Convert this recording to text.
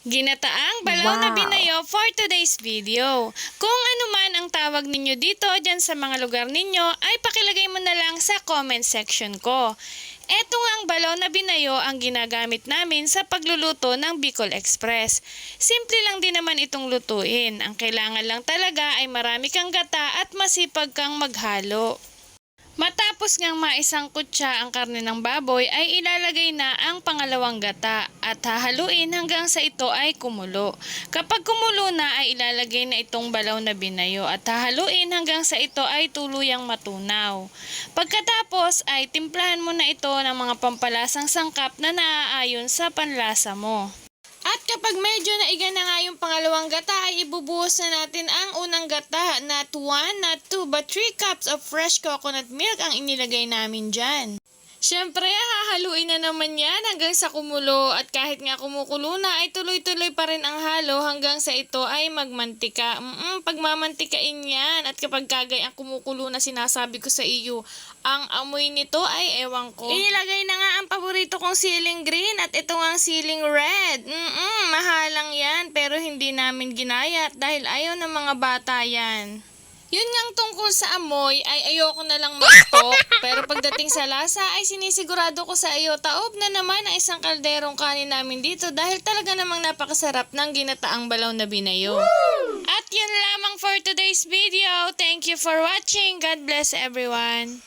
Ginataang balaw na Wow. binayo for today's video. Kung ano man ang tawag ninyo dito dyan sa mga lugar ninyo ay pakilagay mo na lang sa comment section ko. Ito nga ang balaw na binayo ang ginagamit namin sa pagluluto ng Bicol Express. Simple lang din naman itong lutuin. Ang kailangan lang talaga ay marami kang gata at masipag kang maghalo. Matapos ngang maisangkot siya ang karne ng baboy ay ilalagay na ang pangalawang gata at hahaluin hanggang sa ito ay kumulo. Kapag kumulo na ay ilalagay na itong balaw na binayo at hahaluin hanggang sa ito ay tuluyang matunaw. Pagkatapos ay timplahan mo na ito ng mga pampalasang sangkap na naaayon sa panlasa mo. Kapag medyo naiga na nga yung pangalawang gata, ay ibubuhos na natin ang unang gata. Not 1, not 2, but 3 cups of fresh coconut milk ang inilagay namin dyan. Siyempre, hahaluin na naman yan hanggang sa kumulo at kahit nga kumukulo na ay tuloy-tuloy pa rin ang halo hanggang sa ito ay magmantika. Mm pagmamantikain yan at kapag kagay ang kumukulo na sinasabi ko sa iyo, ang amoy nito ay ewan ko. Inilagay na nga ang paborito kong ceiling green at ito nga ang ceiling red. Mm hindi namin ginayat dahil ayaw ng mga bata yan. Yun ngang tungkol sa amoy ay ayoko na lang mag-talk. Pero pagdating sa lasa ay sinisigurado ko sa iyo taob na naman ang isang kalderong kanin namin dito dahil talaga namang napakasarap ng ginataang balaw na binayo. At yun lamang for today's video. Thank you for watching. God bless everyone.